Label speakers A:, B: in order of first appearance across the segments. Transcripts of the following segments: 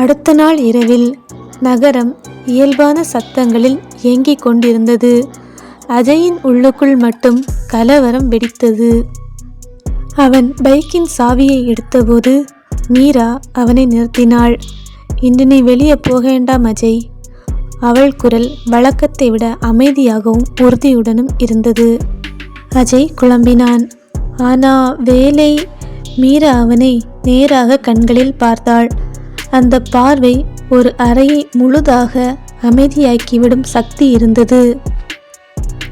A: அடுத்த நாள் இரவில் நகரம் இயல்பான சத்தங்களில் இயங்கிக் கொண்டிருந்தது. அஜயின் உள்ளுக்குள் மட்டும் கலவரம் வெடித்தது. அவன் பைக்கின் சாவியை எடுத்தபோது மீரா அவனை நிறுத்தினாள். இன்று நீ வெளியே போக வேண்டாம் அஜய். அவள் குரல் வழக்கத்தை விட அமைதியாகவும் உறுதியுடனும் இருந்தது. அஜய் குழம்பினான். ஆனா வேலை மீரா அவனை நேராக கண்களில் பார்த்தாள். அந்த பார்வை ஒரு அறையை முழுதாக அமைதியாக்கிவிடும் சக்தி இருந்தது.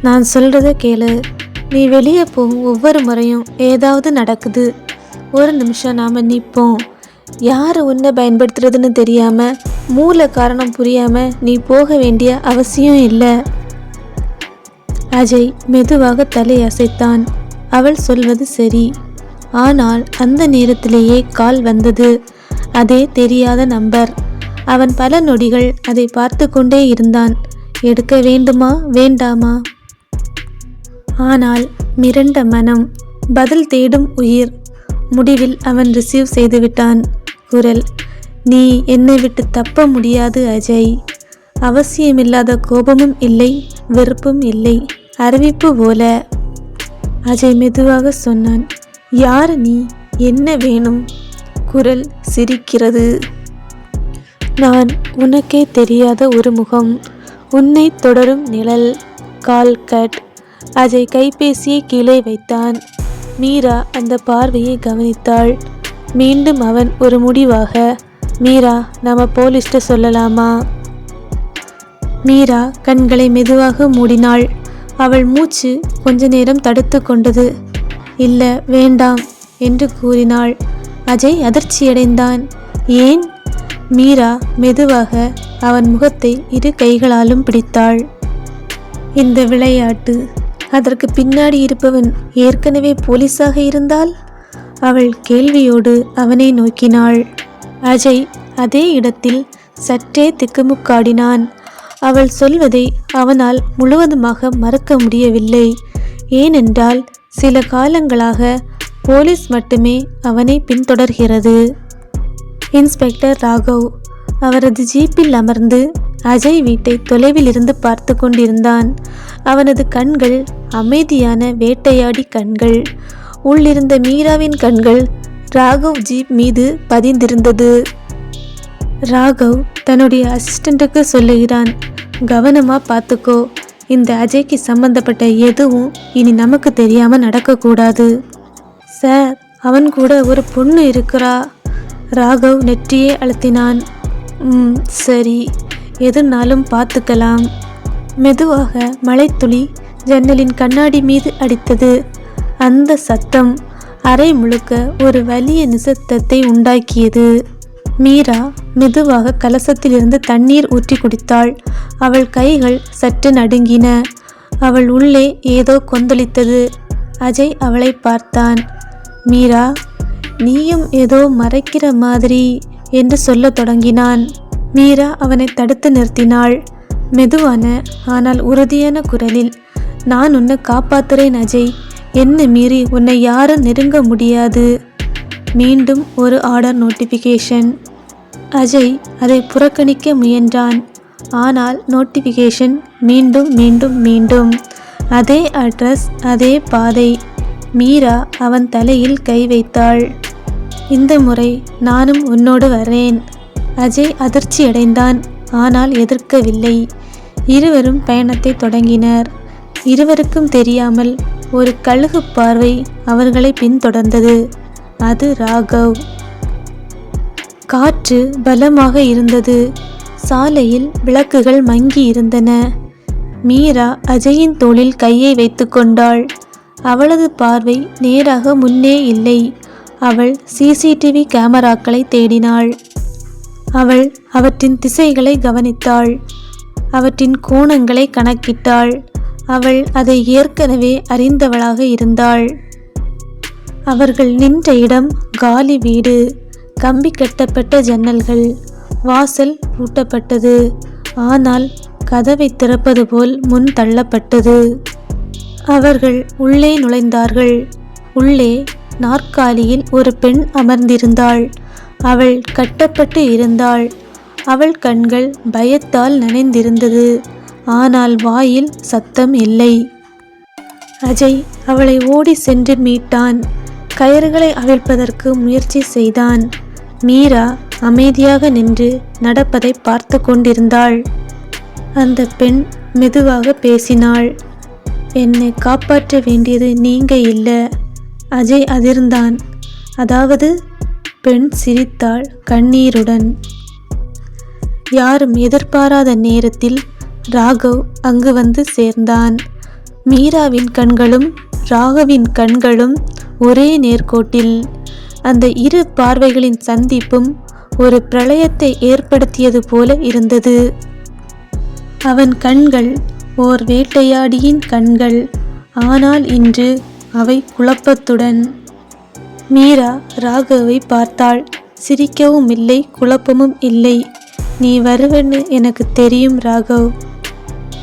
A: நான் சொல்கிறத கேளு. நீ வெளியே போகும் ஒவ்வொரு முறையும் ஏதாவது நடக்குது. ஒரு நிமிஷம் நாம் நிற்போம் யார் உன்னை பயன்படுத்துறதுன்னு தெரியாமல் மூல காரணம் புரியாமல் நீ போக வேண்டிய அவசியம் இல்லை. அஜய் மெதுவாக தலை அசைத்தான் அவள் சொல்வது சரி. ஆனால் அந்த நேரத்திலேயே கால் வந்தது. அதே தெரியாத நம்பர் அவன் பல நொடிகள் அதை பார்த்து கொண்டே இருந்தான். எடுக்க வேண்டுமா வேண்டாமா? ஆனால் மிரண்ட மனம் பதில் தேடும் உயிர் முடிவில் அவன் ரிசீவ் செய்துவிட்டான். குரல் நீ என்னை விட்டு தப்ப முடியாது அஜய். அவசியமில்லாத கோபமும் இல்லை வெறுப்பும் இல்லை அறிவிப்பு போல. அஜய் மெதுவாக சொன்னான். யார் நீ? என்ன வேணும்? குரல் சிரிக்கிறது. நான் உனக்கே தெரியாத ஒரு முகம். உன்னை தொடரும் நிழல். Call cut. அஜய் கைபேசியை கீழே வைத்தான். மீரா அந்த பார்வையை கவனித்தாள். மீண்டும் அவன் ஒரு முடிவாக மீரா நாம போலீஸ்ட சொல்லலாமா? மீரா கண்களை மெதுவாக மூடினாள். அவள் மூச்சு கொஞ்ச நேரம் தடுத்து கொண்டது. இல்ல வேண்டாம் என்று கூறினாள். அஜய் அதிர்ச்சியடைந்தான். ஏன்? மீரா மெதுவாக அவன் முகத்தை இரு கைகளாலும் பிடித்தாள். இந்த விளையாட்டு அதற்கு பின்னாடி இருப்பவன் ஏற்கனவே போலீஸாக இருந்தால்? அவள் கேள்வியோடு அவனை நோக்கினாள். அஜய் அதே இடத்தில் சற்றே திக்குமுக்காடினான். அவள் சொல்வதை அவனால் முழுவதுமாக மறக்க முடியவில்லை. ஏனென்றால் சில காலங்களாக போலீஸ் மட்டுமே அவனை பின்தொடர்கிறது. இன்ஸ்பெக்டர் ராகவ் அவரது ஜீப்பில் அமர்ந்து அஜய் வீட்டை தொலைவில் இருந்து பார்த்து கொண்டிருந்தான். அவனது கண்கள் அமைதியான வேட்டையாடி கண்கள். உள்ளிருந்த மீராவின் கண்கள் ராகவ் ஜீப் மீது பதிந்திருந்தது. ராகவ் தன்னுடைய அசிஸ்டண்ட்டுக்கு சொல்லுகிறான் கவனமாக பார்த்துக்கோ. இந்த அஜய்க்கு சம்பந்தப்பட்ட எதுவும் இனி நமக்கு தெரியாமல் நடக்கக்கூடாது. சார் அவன் கூட ஒரு பொண்ணு இருக்கிறா. ராகவ் நெற்றியே அழுத்தினான். ம் சரி. எதுனாலும் பார்த்துக்கலாம். மெதுவாக மழைத்துளி ஜன்னலின் கண்ணாடி மீது அடித்தது. அந்த சத்தம் அறை முழுக்க ஒரு வலிய நிசத்தத்தை உண்டாக்கியது. மீரா மெதுவாக கலசத்திலிருந்து தண்ணீர் ஊற்றி குடித்தாள். அவள் கைகள் சற்று நடுங்கின. அவள் உள்ளே ஏதோ கொந்தளித்தது. அஜய் அவளை பார்த்தான். மீரா நீயும் ஏதோ மறைக்கிற மாதிரி என்று சொல்ல தொடங்கினான். மீரா அவனை தடுத்து நிறுத்தினாள். மெதுவான ஆனால் உறுதியான குரலில் நான் உன்னை காப்பாத்துறேன் அஜய். என்ன மீறி உன்னை யாரும் நெருங்க முடியாது. மீண்டும் ஒரு ஆர்டர் நோட்டிஃபிகேஷன். அஜய் அதை புறக்கணிக்க முயன்றான். ஆனால் நோட்டிஃபிகேஷன் மீண்டும் மீண்டும் மீண்டும். அதே அட்ரஸ் அதே பாதை. மீரா அவன் தலையில் கை வைத்தாள். இந்த முறை நானும் உன்னோடு வரேன் அஜய் அதிர்ச்சியடைந்தான் ஆனால் எதிர்க்கவில்லை. இருவரும் பயணத்தை தொடங்கினர். இருவருக்கும் தெரியாமல் ஒரு கழுகு பார்வை அவர்களை பின்தொடர்ந்தது. அது ராகவ். காற்று பலமாக இருந்தது. சாலையில் விளக்குகள் மங்கி இருந்தன மீரா அஜயின் தோளில் கையை வைத்துக்கொண்டாள் அவளது பார்வை நேராக முன்னே இல்லை. அவள் சிசிடிவி கேமராக்களை தேடினாள். அவள் அவற்றின் திசைகளை கவனித்தாள். அவற்றின் கோணங்களை கணக்கிட்டாள். அவள் அதை ஏற்கனவே அறிந்தவளாக இருந்தாள். அவர்கள் நின்ற இடம் காலி வீடு. கம்பி கட்டப்பட்ட ஜன்னல்கள். வாசல் பூட்டப்பட்டது. ஆனால் கதவை திறப்பது போல் முன் தள்ளப்பட்டது. அவர்கள் உள்ளே நுழைந்தார்கள். உள்ளே நாற்காலியில் ஒரு பெண் அமர்ந்திருந்தாள். அவள் கட்டப்பட்டு இருந்தாள். அவள் கண்கள் பயத்தால் நனைந்திருந்தது. ஆனால் வாயில் சத்தம் இல்லை. அஜய் அவளை ஓடி சென்று மீட்டான். கயிறுகளை அவிழ்ப்பதற்கு முயற்சி செய்தான். மீரா அமைதியாக நின்று நடப்பதை பார்த்து கொண்டிருந்தாள். அந்த பெண் மெதுவாக பேசினாள். என்னை காப்பாற்ற வேண்டியது நீங்கள் இல்லை. அஜய் அதிர்ந்தான். அதாவது பெண் சிரித்தாள் கண்ணீருடன். யாரும் எதிர்பாராத நேரத்தில் ராகவ் அங்கு வந்து சேர்ந்தான். மீராவின் கண்களும் ராகவின் கண்களும் ஒரே நேர்கோட்டில். அந்த இரு பார்வைகளின் சந்திப்பும் ஒரு பிரளயத்தை ஏற்படுத்தியது போல இருந்தது. அவன் கண்கள் ஓர் வேட்டையாடியின் கண்கள் ஆனால் இன்று அவை குழப்பத்துடன். மீரா ராகவை பார்த்தாள். சிரிக்கவும் இல்லை குழப்பமும் இல்லை. நீ வருவன்னு எனக்கு தெரியும் ராகவ்.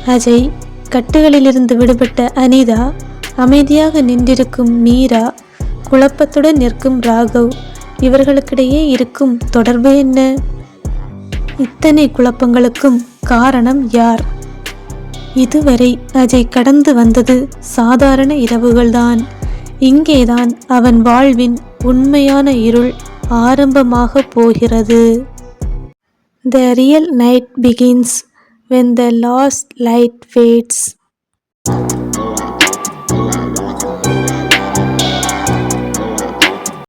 A: அஜய் கட்டுகளிலிருந்து விடுபட்ட அனிதா அமைதியாக நின்றிருக்கும் மீரா குழப்பத்துடன் நிற்கும் ராகவ். இவர்களுக்கிடையே இருக்கும் தொடர்பு என்ன? இத்தனை குழப்பங்களுக்கும் காரணம் யார்? இதுவரை அஜய் கடந்து வந்தது சாதாரண இரவுகள்தான். இங்கேதான் அவன் வாழ்வின் உண்மையான இருள் ஆரம்பமாக போகிறது. The real night begins when the last light fades